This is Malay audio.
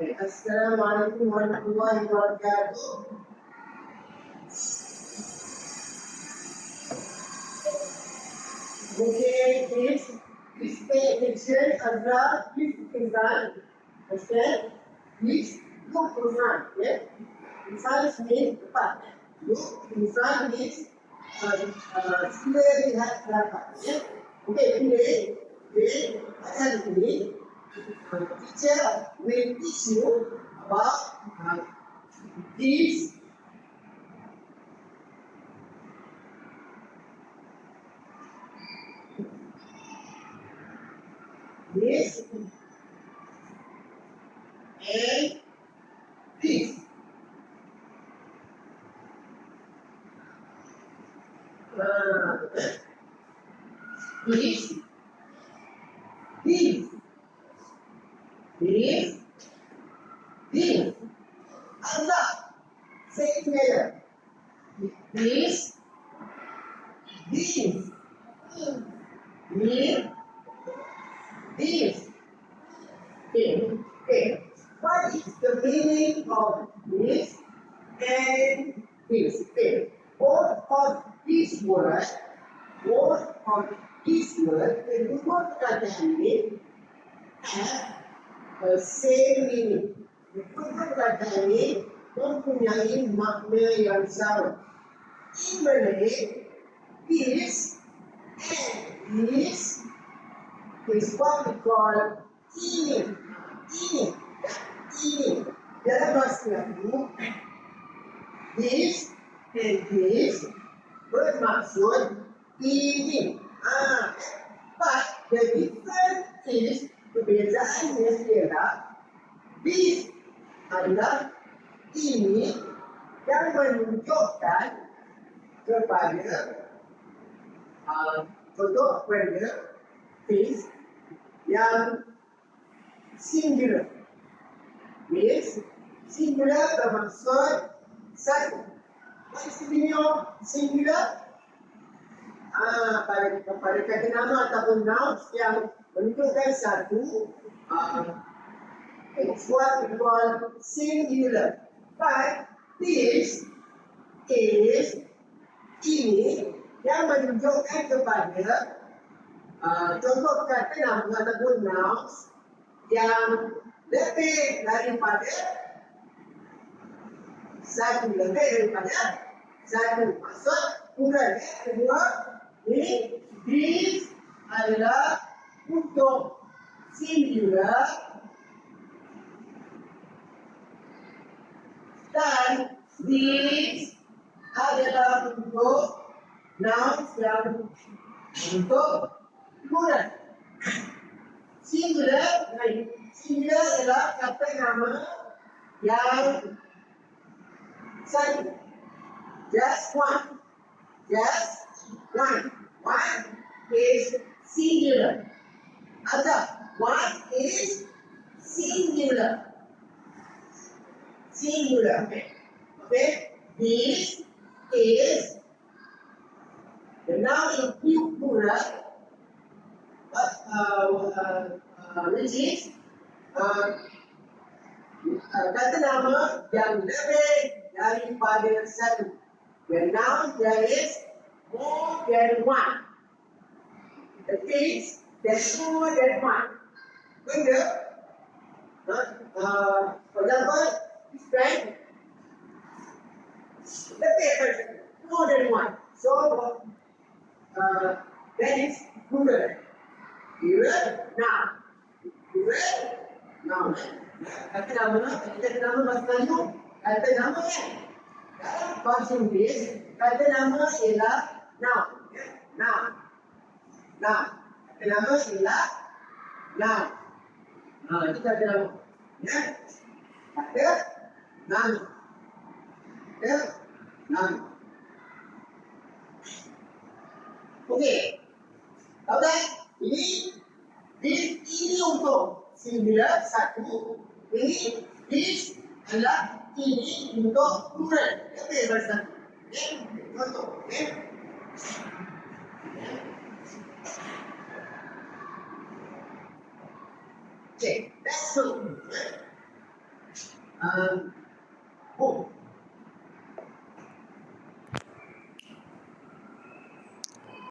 Esselamu Aleyküm ve Rahmetullahi ve Berekatuhu. मुझे इस इसके पीछे अगला किस इंसान उसके बीच को खोजना है इंसान में बात है इंसान बीच इसलिए भी है खराब है ओके इसलिए ये अच्छा नहीं Uh, teacher will teach you about uh, these this and this. Uh, this, this, this, this. Allah, say it together. This, this, this, this. Okay. What is the meaning of this and this? Okay. Both of these words, both of these words, the word category have the same meaning. Kedua kata ini mempunyai makna yang sama. In Malay, this and this is what we call ini. Ini. Ini. Dalam bahasa Melayu, this and this bermaksud ini. Ah, but the difference is perbezaannya ialah this adalah ini yang menunjukkan kepada uh, contoh kepada this yang singular. Means singular bermaksud satu. What is the meaning of singular? Ah, pada pada kata nama ataupun nouns yang menunjukkan satu, ah, it's what we call singular. But this is ini yang menunjukkan kepada uh, contoh kata nama ataupun nouns yang lebih daripada satu lebih daripada satu maksud eh, kedua ini this adalah untuk dan this adalah untuk nouns yang untuk plural. Singular. Singular adalah kata nama yang satu. Just one. Just one. One is singular. Other one is singular. Singular. Okay. Okay. This is the noun in plural. What, uh, uh, uh, which is uh, uh, kata nama yang lebih daripada satu. The noun there is more than one. The things there's more than one. Benda, uh, uh, for example, friend, lebih daripada more than one. So, uh, that is plural. Plural noun. Plural noun. Kata nama, kata nama bahasa Melayu, kata nama kan. Dalam bahasa Inggeris, kata nama ialah noun. ya. Noun. Noun. Kata nama ialah noun. Ha, kata nama. Ya. Kata nama. Kata nama. Okey. Tahu? Ini this ini untuk singular satu. Ini this adalah ini untuk plural. Dari satu. Okey. Contoh. Okey. take that person. Um, uh, oh,